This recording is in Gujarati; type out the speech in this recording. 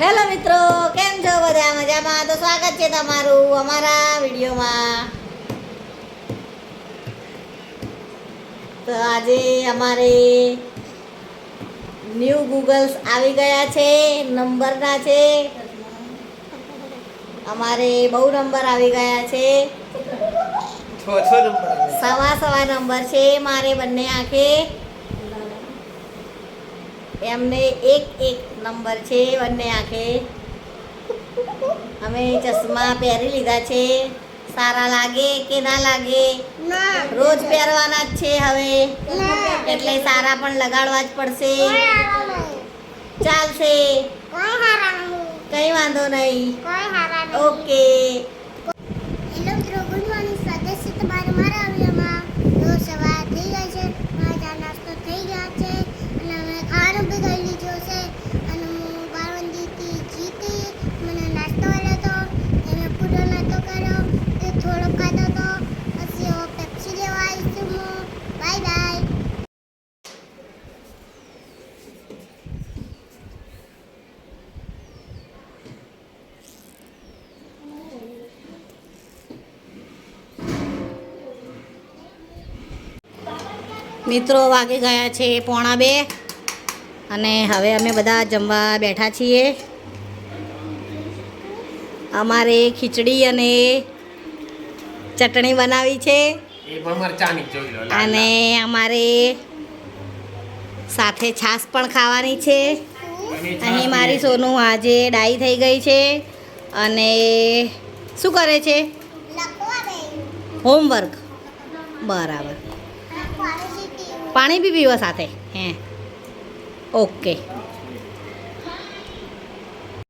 હેલો મિત્રો કેમ છો બધા? મજામાં? તો સ્વાગત છે તમારું અમારા વિડીયોમાં. તો આજે અમારે ન્યૂ ગૂગલ્સ આવી ગયા છે નંબરના છે. અમારે બહુ નંબર આવી ગયા છે. સવા સવા નંબર છે મારે બંને આંખે. એમને એક એક નંબર છે બંને આંખે. અમે ચશ્મા પહેરી લીધા છે. સારા લાગે કે ના લાગે? રોજ પહેરવાના જ છે હવે. એટલે સારા પણ લગાડવા જ પડશે. ચાલશે. કઈ વાંધો નહીં. ઓકે હેલો મિત્રો ગુડ મોર્નિંગ સ્વાગત છે તમારું મારા વિડીયોમાં તો સવાર થઈ ગઈ છે મારા ચા નાસ્તો થઈ ગયા છે અને અમે ખાવાનું બી કરી લીધું છે અને હું બારવંદીથી જીતી મને નાસ્તો કર્યો હતો એ મેં પૂરો નહોતો કર્યો એ થોડો ખાધો હતો પછી હવે પેપ્સી લેવા આવીશું હું બાય બાય મિત્રો વાગી ગયા છે પોણા બે. અને હવે અમે બધા જમવા બેઠા છીએ. અમારે ખીચડી અને ચટણી બનાવી છે. અને અમારે સાથે છાશ પણ ખાવાની છે. અહીં મારી સોનું આજે ડાઈ થઈ ગઈ છે. અને શું કરે છે? હોમવર્ક બરાબર. પાણી બી પીવા સાથે. હે. ઓકે.